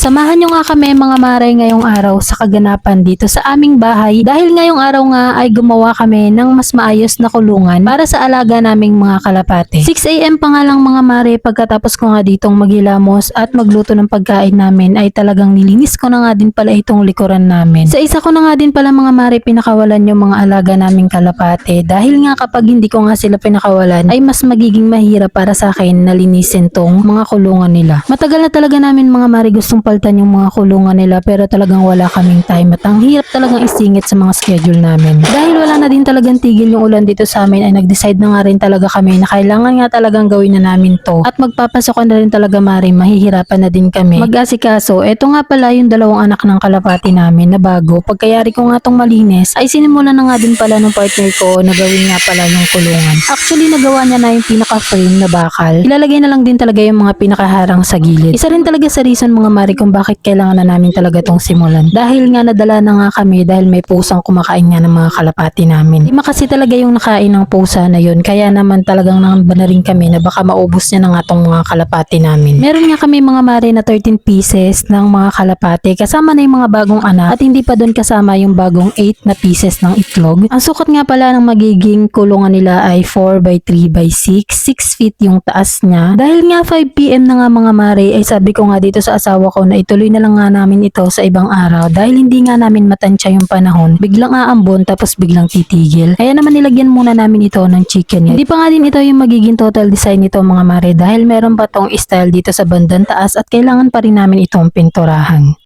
Samahan nyo nga kami mga maray ngayong araw sa kaganapan dito sa aming bahay dahil ngayong araw nga ay gumawa kami ng mas maayos na kulungan para sa alaga naming mga kalapate. 6am pa nga lang mga mare pagkatapos ko nga ditong maghilamos at magluto ng pagkain namin ay talagang nilinis ko na nga din pala itong likuran namin. Sa isa ko na nga din pala mga mare pinakawalan yung mga alaga naming kalapate dahil nga kapag hindi ko nga sila pinakawalan ay mas magiging mahirap para sa akin na linisin tong mga kulungan nila. Matagal na talaga namin mga mare gustong paltan yung mga kulungan nila pero talagang wala kaming time at ang hirap talagang isingit sa mga schedule namin. Dahil wala na din talagang tigil yung ulan dito sa amin ay nag-decide na nga rin talaga kami na kailangan nga talagang gawin na namin to at magpapasokan na rin talaga mare mahihirapan na din kami mag-asikaso. Eto nga pala yung dalawang anak ng kalapati namin na bago pagkayari ko nga tong malinis ay sinimulan na nga din pala ng partner ko na gawin nga pala yung kulungan. Actually nagawa niya na yung pinaka-frame na bakal. Ilalagay na lang din talaga yung mga pinakaharang sa gilid. Isa rin talaga sa reason mga mare kung bakit kailangan na namin talaga tong simulan. Dahil nga nadala na nga kami dahil may pusang kumakain nga ng mga kalapati namin. Lima kasi talaga yung nakain ng pusa na yun kaya naman talagang nangamba na rin kami na baka maubos niya na nga tong mga kalapati namin. Meron nga kami mga mare na 13 pieces ng mga kalapati kasama na yung mga bagong anak at hindi pa doon kasama yung bagong 8 na pieces ng itlog. Ang sukat nga pala ng magiging kulungan nila ay 4 by 3 by 6. 6 feet yung taas niya. Dahil nga 5pm na nga mga mare ay sabi ko nga dito sa asawa ko na ituloy na lang nga namin ito sa ibang araw dahil hindi nga namin matansya yung panahon. Biglang aambon tapos biglang titigil. Kaya naman nilagyan muna namin ito ng chicken Hindi pa nga din ito yung magiging total design nito mga mare dahil meron pa tong style dito sa bandang taas at kailangan pa rin namin itong pinturahan.